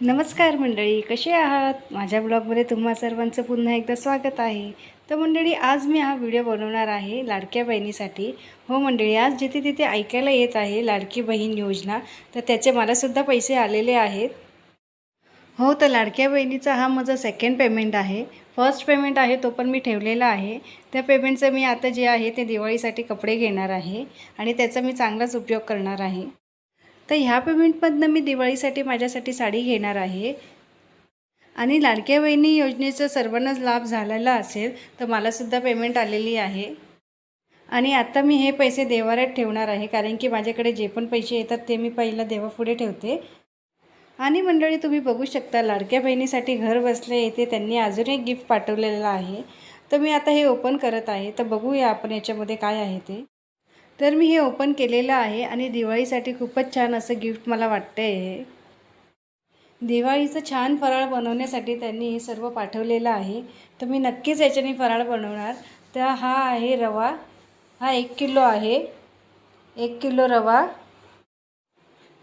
नमस्कार मंडळी कसे आहात? माझ्या ब्लॉगमध्ये तुम्हा सर्वांचं पुन्हा एकदा स्वागत आहे. तर मंडळी आज मी हा व्हिडिओ बनवणार आहे लाडक्या बहिणीसाठी. हो मंडळी आज जिथे तिथे ऐकायला येत आहे लाडकी बहीण योजना तर त्याचे मलासुद्धा पैसे आलेले आहेत. हो तर लाडक्या बहिणीचा हा माझा सेकंड पेमेंट आहे. फर्स्ट पेमेंट आहे तो पण मी ठेवलेला आहे. त्या पेमेंटचं मी आता जे आहे ते दिवाळीसाठी कपडे घेणार आहे आणि त्याचा मी चांगलाच उपयोग करणार आहे. तर ह्या पेमेंटमधनं मी दिवाळीसाठी माझ्यासाठी साडी घेणार आहे. आणि लाडक्या बहिणी योजनेचा सर्वांनाच लाभ झालेला असेल तर मलासुद्धा पेमेंट आलेली आहे. आणि आता मी हे पैसे देवाऱ्यात ठेवणार आहे कारण की माझ्याकडे जे पण पैसे येतात ते मी पहिला देवापुढे ठेवते. आणि मंडळी तुम्ही बघू शकता लाडक्या बहिणीसाठी घर बसल्या येते त्यांनी अजून एक गिफ्ट पाठवलेलं आहे. तर मी आता हे ओपन करत आहे. तर बघूया आपण याच्यामध्ये काय आहे ते. तर मी हे ओपन केलेलं आहे आणि दिवाळीसाठी खूपच छान असं गिफ्ट मला वाटतं आहे दिवाळीचं छान फराळ बनवण्यासाठी त्यांनी हे सर्व पाठवलेलं आहे. तर मी नक्कीच याच्याने फराळ बनवणार. तर हा आहे रवा. हा एक किलो आहे. एक किलो रवा.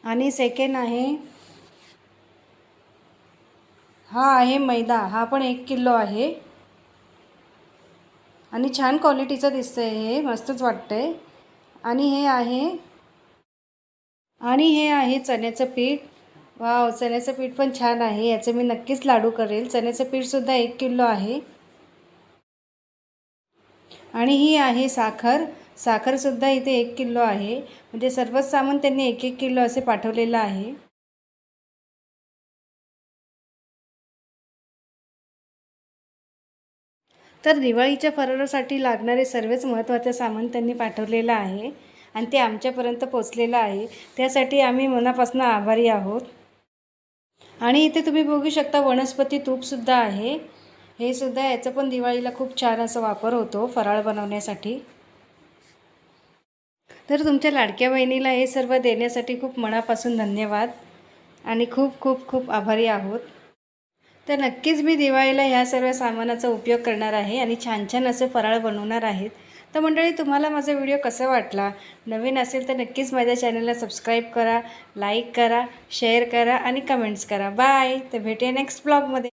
आणि सेकंड आहे हा आहे मैदा. हा पण एक किलो आहे. आणि छान क्वालिटीचं दिसतं आहे हे. मस्तच वाटतं आहे आणि हे आहे आणि हे आहे चण्याचं पीठ. वाव चण्याचं पीठ पण छान आहे. याचे मी नक्कीच लाडू करेल. चण्याचं पीठसुद्धा एक किलो आहे. आणि ही आहे साखर. साखरसुद्धा इथे एक किलो आहे. म्हणजे सर्वच सामान त्यांनी एक एक किलो असे पाठवलेलं आहे. तर दिवाळीच्या फराळासाठी लागणारे सर्वच महत्त्वाचं सामान त्यांनी पाठवलेलं आहे आणि ते आमच्यापर्यंत पोचलेलं आहे. त्यासाठी आम्ही मनापासून आभारी आहोत. आणि इथे तुम्ही बघू शकता वनस्पती तूपसुद्धा आहे. हे सुद्धा याचं पण दिवाळीला खूप छान असं वापर होतो फराळ बनवण्यासाठी. तर तुमच्या लाडक्या बहिणीला हे सर्व देण्यासाठी खूप मनापासून धन्यवाद. आणि खूप खूप खूप आभारी आहोत. तर नक्कीच मी दिवाळीला ह्या सर्व सामानाचा उपयोग करणार आहे आणि छान छान असे फराळ बनवणार आहेत. तर मंडळी तुम्हाला माझा व्हिडिओ कसा वाटला? नवीन असेल तर नक्कीच माझ्या चॅनलला सबस्क्राईब करा लाईक करा शेअर करा आणि कमेंट्स करा. बाय. तर भेटे नेक्स्ट ब्लॉगमध्ये.